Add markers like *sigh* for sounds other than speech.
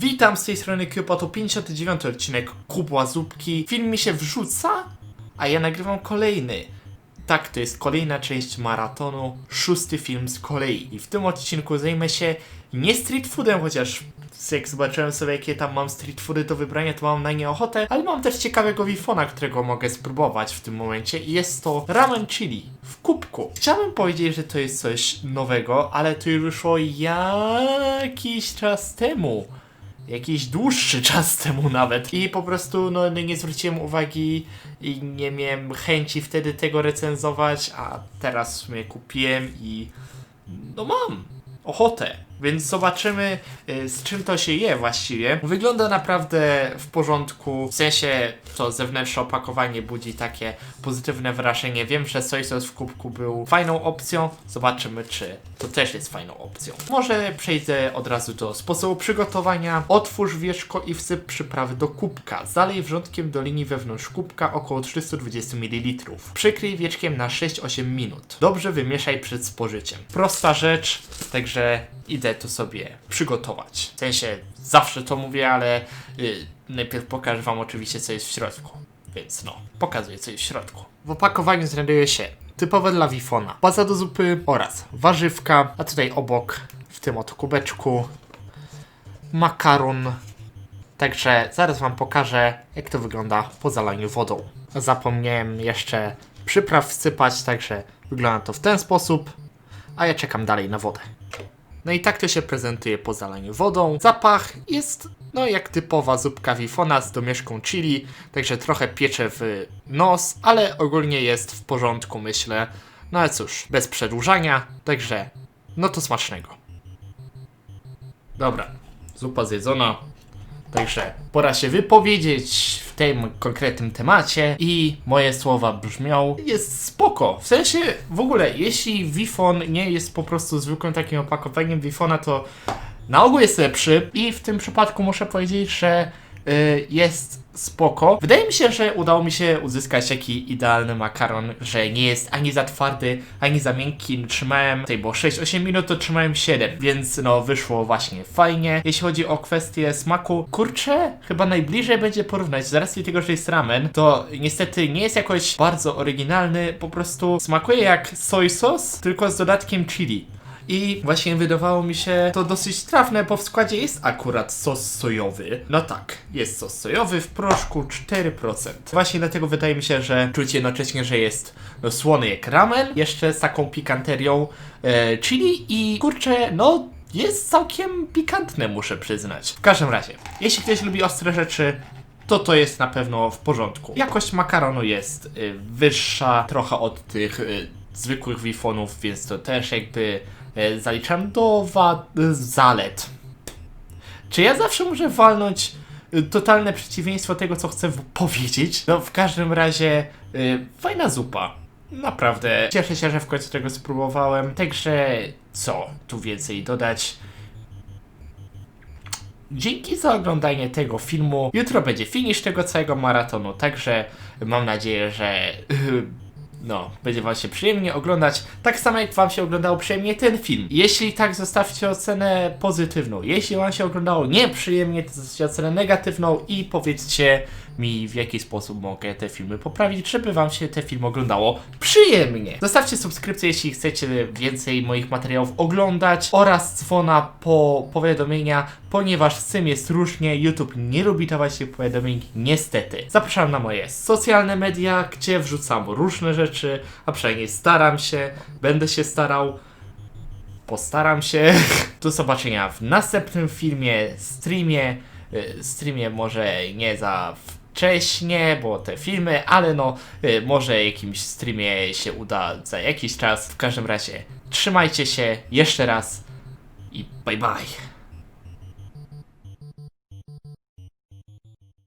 Witam z tej strony Kyopa, to 59 odcinek Kubła Zupki. Film mi się wrzuca, a ja nagrywam kolejny. Tak, to jest kolejna część maratonu, szósty film z kolei. I w tym odcinku zajmę się nie street foodem, chociaż jak zobaczyłem sobie jakie tam mam street foody do wybrania, to mam na nie ochotę, ale mam też ciekawego wifona, którego mogę spróbować w tym momencie i jest to ramen chili w kubku. Chciałbym powiedzieć, że to jest coś nowego, ale to już wyszło jakiś czas temu jakiś dłuższy czas temu nawet i po prostu no, nie zwróciłem uwagi i nie miałem chęci wtedy tego recenzować, a teraz w sumie kupiłem i no mam ochotę. Więc zobaczymy, y, z czym to się je właściwie. Wygląda naprawdę w porządku. W sensie to zewnętrzne opakowanie budzi takie pozytywne wrażenie. Wiem, że soy sos w kubku był fajną opcją. Zobaczymy, czy to też jest fajną opcją. Może przejdę od razu do sposobu przygotowania. Otwórz wieszko i wsyp przyprawy do kubka. Zalej wrzątkiem do linii wewnątrz kubka około 320 ml. Przykryj wieczkiem na 6-8 minut. Dobrze wymieszaj przed spożyciem. Prosta rzecz, także idę to sobie przygotować. W sensie zawsze to mówię, ale y, najpierw pokażę Wam oczywiście co jest w środku. Więc no, pokazuję co jest w środku. W opakowaniu znajduje się typowe dla wifona, baza do zupy oraz warzywka, a tutaj obok w tym oto kubeczku makaron. Także zaraz Wam pokażę jak to wygląda po zalaniu wodą. Zapomniałem jeszcze przypraw wsypać, także wygląda to w ten sposób, a ja czekam dalej na wodę. No i tak to się prezentuje po zalaniu wodą. Zapach jest, no jak typowa zupka wifona z domieszką chili, także trochę piecze w nos, ale ogólnie jest w porządku, myślę. No ale cóż, bez przedłużania, także no to smacznego. Dobra, zupa zjedzona. Także pora się wypowiedzieć w tym konkretnym temacie i moje słowa brzmią jest spoko. W sensie w ogóle, jeśli Wifon nie jest po prostu zwykłym takim opakowaniem Wifona, to na ogół jest lepszy i w tym przypadku muszę powiedzieć, że jest spoko. Wydaje mi się, że udało mi się uzyskać taki idealny makaron, że nie jest ani za twardy, ani za miękki. Trzymałem, tutaj było 6-8 minut, to trzymałem 7, więc no wyszło właśnie fajnie. Jeśli chodzi o kwestię smaku, kurczę, chyba najbliżej będzie porównać. Z racji tego, że jest ramen, to niestety nie jest jakoś bardzo oryginalny, po prostu smakuje jak soy sos, tylko z dodatkiem chili. I właśnie wydawało mi się to dosyć trafne, bo w składzie jest akurat sos sojowy. No tak, jest sos sojowy w proszku 4%. Właśnie dlatego wydaje mi się, że czuć jednocześnie, że jest no, słony jak ramen, jeszcze z taką pikanterią e, chili i kurczę, no jest całkiem pikantne, muszę przyznać. W każdym razie, jeśli ktoś lubi ostre rzeczy, to to jest na pewno w porządku. Jakość makaronu jest y, wyższa trochę od tych y, zwykłych wifonów, więc to też jakby zaliczam do y, zalet. Czy ja zawsze muszę walnąć y, totalne przeciwieństwo tego, co chcę powiedzieć? No, w każdym razie, fajna zupa. Naprawdę. Cieszę się, że w końcu tego spróbowałem. Także, co tu więcej dodać? Dzięki za oglądanie tego filmu. Jutro będzie finish tego całego maratonu, także mam nadzieję, że no, będzie Wam się przyjemnie oglądać, tak samo jak Wam się oglądało przyjemnie ten film. Jeśli tak, zostawcie ocenę pozytywną. Jeśli Wam się oglądało nieprzyjemnie, to zostawcie ocenę negatywną i powiedzcie mi, w jaki sposób mogę te filmy poprawić, żeby Wam się te filmy oglądało przyjemnie. Zostawcie subskrypcję, jeśli chcecie więcej moich materiałów oglądać oraz dzwona po powiadomienia, ponieważ z tym jest różnie, YouTube nie lubi dawać tych powiadomień, niestety. Zapraszam na moje socjalne media, gdzie wrzucam różne rzeczy, a przynajmniej staram się, będę się starał. Postaram się. *laughs* Do zobaczenia w następnym filmie, streamie. Y, Streamie może nie za wcześnie, bo te filmy, ale no y, może jakimś streamie się uda za jakiś czas. W każdym razie trzymajcie się jeszcze raz i bye bye.